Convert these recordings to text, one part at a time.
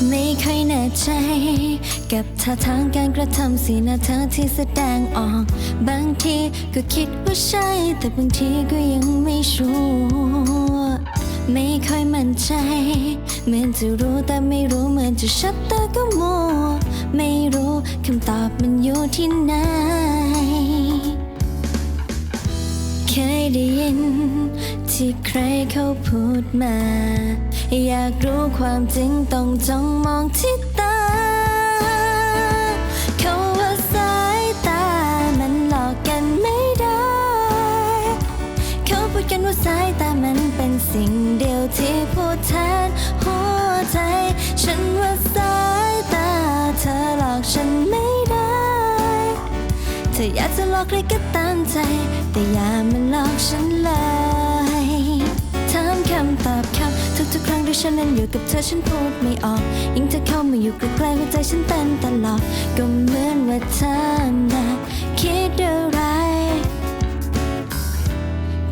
ค่อยแน่ใจ กับท่าทางการกระทำสีหน้าเธอที่แสดงออก บางทีก็คิดว่าใช่ แต่บางทีก็ยังไม่ชัวร์ไม่ค่อยมั่นใจเหมือนจะรู้แต่ไม่รู้เหมือนจะชัดแต่ก็มัวไม่รู้คำตอบมันอยู่ที่ไหน ยได้ยิน ที่ใครเขาพูดมา อยากรู้ความจริงต้องจ้องมองที่ตา เขาว่าสายตา มันหลอกกันไม่ได้ เขาพูดกันว่าสายตามันเป็นสิ่งเดียวที่พูดแทนหัวใจ ฉันว่าสายตา เธอหลอกฉันไม่ได้ เธออยากจะหลอกใครก็ตาม ใจ แต่อย่ามาหลอกฉันเลยถามคำตอบคำทุกๆครั้งที่ฉันนั้นอยู่กับเธอฉันพูดไม่ออก ยิ่งเธอเข้ามาอยู่ใกล้ๆหัวใจฉันเต้นตลอด ก็เหมือนว่าเธอน่ะคิดอะไร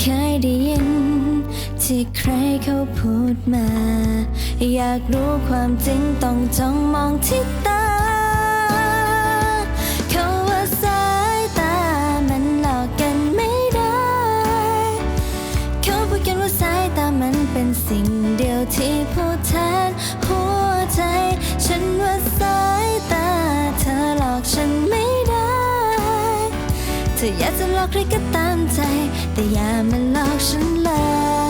เคยได้ยินที่ใครเขาพูดมา อยากรู้ความจริงต้องจ้องมองที่ตาเขา ที่พูดแทนหัวใจ ฉันว่าสายตาเธอหลอกฉันไม่ได้ เธออยากจะหลอกใครก็ตามใจ แต่อย่ามาหลอกฉันเลย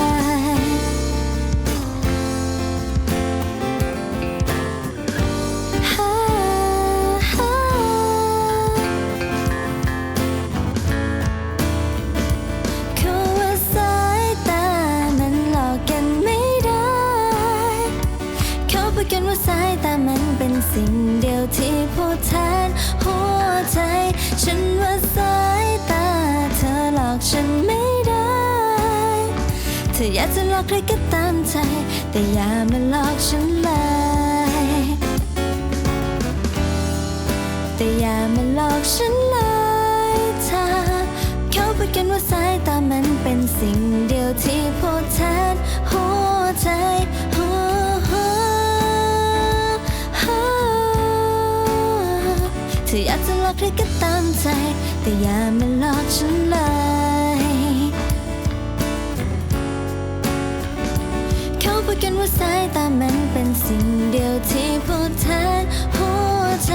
ว่าสายตามันเป็นสิ่งเดียวที่พูดแทนหัวใจ ฉันว่าสายตาเธอหลอกฉันไม่ได้ เธออยากจะหลอกใครก็ตามใจ แต่อย่ามาหลอกฉันเลย แต่อย่ามาหลอกฉันเลยเธอเขาพูดกันว่าสายตามันเป็นสิ่งเดียวที่พูดแทนหัวใจ ออยากจะหลอกใครก็ตามใจ แต่อย่ามาหลอกฉันเลย เขาพูดกันว่าสายตามันเป็นสิ่งเดียวที่พูดแทนหัวใจ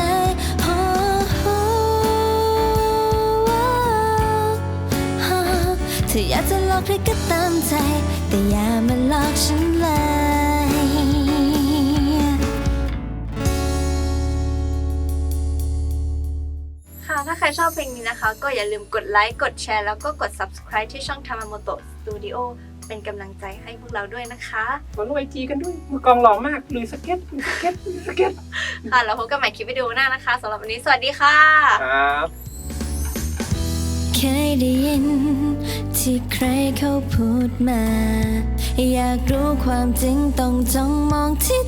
เธออยากจะหลอกใครก็ตามใจ แต่อย่ามาหลอกฉันเลย ถ้าใครชอบเพลงนี้นะคะ ก็อย่าลืมกดไลค์ กดแชร์ แล้วก็กด subscribe ที่ช่อง Tamamoto Studio เป็นกำลังใจให้พวกเราด้วยนะคะขอลงไอจีกันด้วยมือกลองหล่อมากลุยสเก็ตลุยสเก็ตลุยสเก็ตค่ะแล้วพบกันใหม่คลิปวิดีโอหน้านะคะสำหรับวันนี้สวัสดีค่ะ ครับ เคยได้ยิน ที่ใครเขาพูดมา อยากรู้ความจริงต้องจ้องมองที่